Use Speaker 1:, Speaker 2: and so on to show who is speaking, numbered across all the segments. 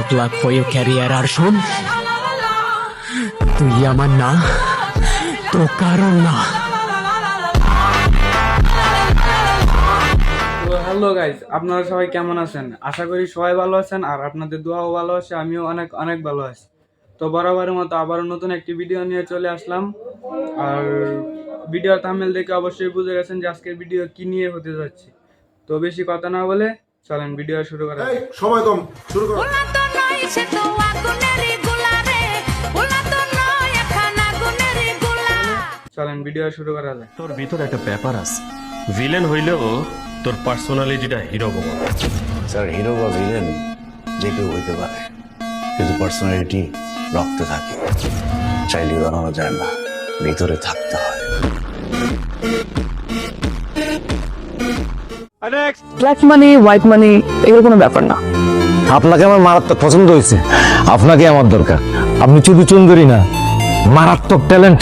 Speaker 1: Of luck for your career আর শোন তুই আমার না, তো কারণ না।
Speaker 2: হ্যালো গাইজ আপনারা সবাই কেমন আছেন? আশা করি সবাই ভালো আছেন আর আপনাদের দোয়াও ভালো আছে, আমিও অনেক অনেক ভালো আছি। তো বরাবরের মতো আবারও নতুন একটি ভিডিও নিয়ে চলে আসলাম। আর ভিডিওর থামেল দেখে অবশ্যই বুঝে গেছেন যে আজকের ভিডিও কি নিয়ে হতে যাচ্ছে। তো বেশি কথা না বলে চলেন ভিডিও শুরু করা যাক।
Speaker 3: সময় কম শুরু করো।
Speaker 4: ওলা তো নয় সে তো আগুনেরই গোলা ওলা তো নয় এখন আগুনেরই গোলা।
Speaker 2: চলেন ভিডিও শুরু করা যায়
Speaker 5: তোর ভিতর একটা ব্যাপার আছে। ভিলেন হইলেও তোর পার্সোনালিটিটা হিরো বাবা
Speaker 6: স্যার হিরো বা ভিলেন যে কেউ হইতে পারে। কিন্তু পার্সোনালিটি রক্তে থাকে। চাইলে বানানো যায় না ভিতরে থাকতে হয়।
Speaker 7: ব্ল্যাক মানি হোয়াইট মানি এগুলো কোনো ব্যাপার না।
Speaker 8: আপনাকে আমার মারাত্মক পছন্দ হয়েছে। আপনাকে আমার দরকার। আপনি শুধু চুন্দরী না। মারাত্মক ট্যালেন্ট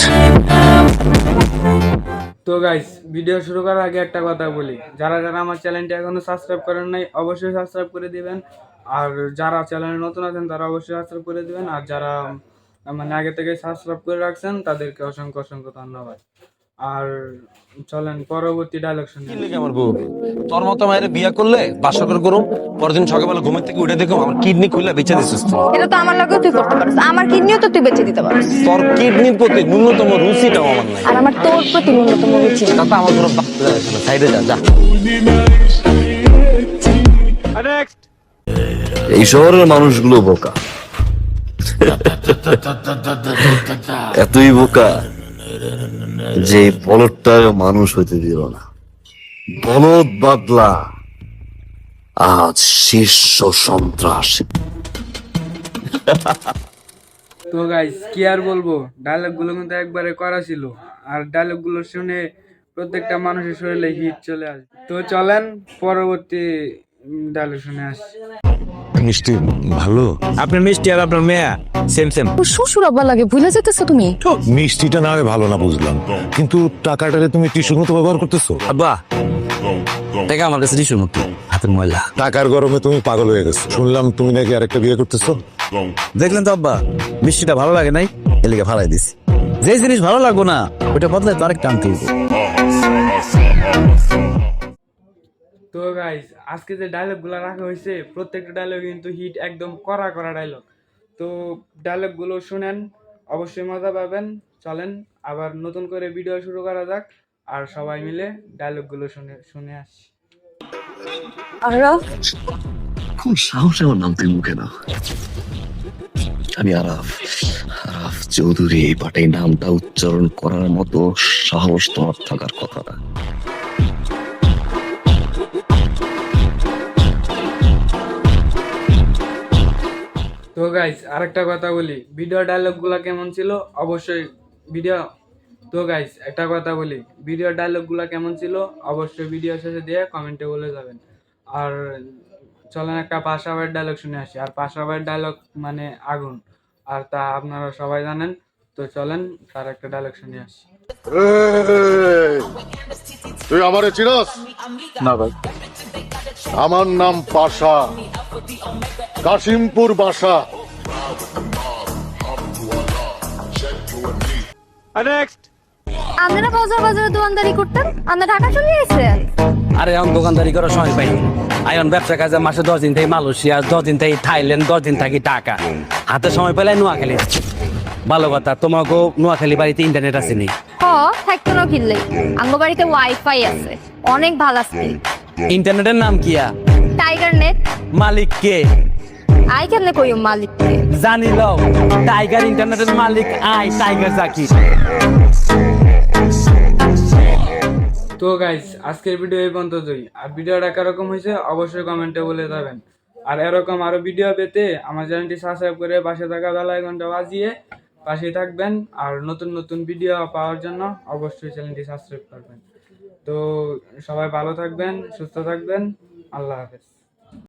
Speaker 2: তো গাইস ভিডিও শুরু করার আগে একটা কথা বলি। যারা যারা আমার চ্যানেলটি এখনও সাবস্ক্রাইব করেন নাই অবশ্যই সাবস্ক্রাইব করে দিবেন। আর যারা চ্যানেলে নতুন আছেন তারা অবশ্যই সাবস্ক্রাইব করে দিবেন। আর যারা মানে আগে থেকে সাবস্ক্রাইব করে রাখছেন তাদেরকে অসংখ্য অসংখ্য ধন্যবাদ। আর চলেন পরবর্তী ডায়লগ শুনি
Speaker 8: আমার বউ? তোর মতো মায়ের বিয়ে করলে বাসা করে করুম পরদিন সকালবেলা ঘুমের থেকে উঠে দেখো আমার কিডনি খুলে বেঁচে দিছিস
Speaker 9: এটা তো আমার লাগেও তুই করতে পারিস। আমার কিডনিও তো তুই বেঁচে দিতে পারিস।
Speaker 8: তোর কিডনির প্রতি ন্যূনতম রুচিটাও আমার নাই।
Speaker 9: আর আমার তোর প্রতি ন্যূনতম রুচি নেই।
Speaker 8: তাতে আমার সাইডে যা যা।
Speaker 6: এই শহরের মানুষগুলো বোকা। এতই বোকা। যে বলদটা মানুষ হইতে দিল না। বলদ বাদলা, আজ শীর্ষ সন্ত্রাস।
Speaker 2: তো গাইস কি আর বলব? ডায়লগগুলো কিন্তু একবারে করা ছিল। আর ডায়লগগুলো শুনে প্রত্যেকটা মানুষের শরীরে হিট চলে আসে। তো চলেন, পরবর্তী ডায়লগ শুনে আসি।
Speaker 8: মিষ্টি ভালো?
Speaker 10: আপনার মিষ্টি আর আপনার মেয়া সেম সেম
Speaker 7: শ্বশুর আব্বা লাগে ভুলে যেতেছো তুমি?
Speaker 3: মিষ্টিটা না হয় ভালো না বুঝলাম। কিন্তু টাকাটারে তুমি টিস্যুর মতো ব্যবহার করতেছো?
Speaker 10: আব্বা টাকা আমার কাছে টিসুর মতো হাতের ময়লা।
Speaker 3: টাকার গরমে তুমি পাগল হয়ে গেছো। শুনলাম তুমি নাকি আরেকটা বিয়ে করতেছো।
Speaker 10: দেখলেন তো আব্বা মিষ্টিটা ভালো লাগে নাই এলিকে ফালাই দিছি। যে জিনিস ভালো লাগবো না ওটা বদলে তো আরেকটা আনতে।
Speaker 2: তো গাইস আজকে যে ডায়লগগুলো রাখা হয়েছে প্রত্যেকটা ডায়লগ কিন্তু হিট একদম কড়া করা ডায়লগ তো ডায়লগগুলো শুনেন অবশ্যই মজা পাবেন। চলেন আবার নতুন করে ভিডিও শুরু করা যাক আর সবাই মিলে ডায়লগগুলো শুনে শুনে আসি।
Speaker 9: আরব
Speaker 6: কোন সাহস আমার নাম তুই মুখে না। আমি আরাফ আরাফ চৌধুরী এই পাটেই নামটা উচ্চারণ করার মতো সাহস তোমার থাকার কথা না।
Speaker 2: তো গাইস আরেকটা কথা বলি। ভিডিও ডায়লগগুলা কেমন ছিল? অবশ্যই ভিডিও তো গাইস একটা কথা বলি। ভিডিও ডায়লগগুলা কেমন ছিল? অবশ্যই ভিডিও শেষে দিয়ে কমেন্টে বলে যাবেন। আর চলেন একটা পাশাবাড়ির ডায়লগ শুনে আসি। আর পাশাবাড়ির ডায়লগ মানে আগুন। আর তা আপনারা সবাই জানেন। তো চলেন তার একটা ডায়লগ শুনে আসি।
Speaker 3: তুই আমারে চিনস?
Speaker 6: না ভাই।
Speaker 3: আমার নাম পাশা। কাশিমপুর বাসা।
Speaker 9: আমরা বাজার বাজারে দোকানদারি করতাম আমরা ঢাকা চলে গেছেন?
Speaker 10: আরে এখন দোকানদারি করার সময় পাই আয়ন ব্যবসা কাজে মাসে দশ দিন থেকে মালয়েশিয়া দশ দিন থেকে থাইল্যান্ড দশ দিন থাকি টাকা হাতে সময় পেলে নোয়াখালী। ভালো কথা তোমাকেও নোয়াখালী বাড়িতে ইন্টারনেট আছে নি?
Speaker 9: হ থাকতো না কিনলে। আমার বাড়িতে ওয়াইফাই আছে। অনেক ভালো স্পিড
Speaker 10: ইন্টারনেটের নাম কিয়া
Speaker 9: টাইগার নেট
Speaker 10: মালিক কে?
Speaker 9: আই কেমনে কই মালিককে
Speaker 10: জানি লও টাইগার ইন্টারনেটের মালিক আই টাইগার জাকির।
Speaker 2: তো গাইস আজকের ভিডিও এই পর্যন্ত যাই আর ভিডিওটা কীরকম হয়েছে অবশ্যই কমেন্টে বলে যাবেন। আর এরকম আরও ভিডিও পেতে আমার চ্যানেলটি সাবস্ক্রাইব করে পাশে থাকা বেলায় ঘণ্টা বাজিয়ে পাশে থাকবেন। আর নতুন নতুন ভিডিও পাওয়ার জন্য অবশ্যই চ্যানেলটি সাবস্ক্রাইব করবেন। তো সবাই ভালো থাকবেন সুস্থ থাকবেন। আল্লাহ হাফেজ।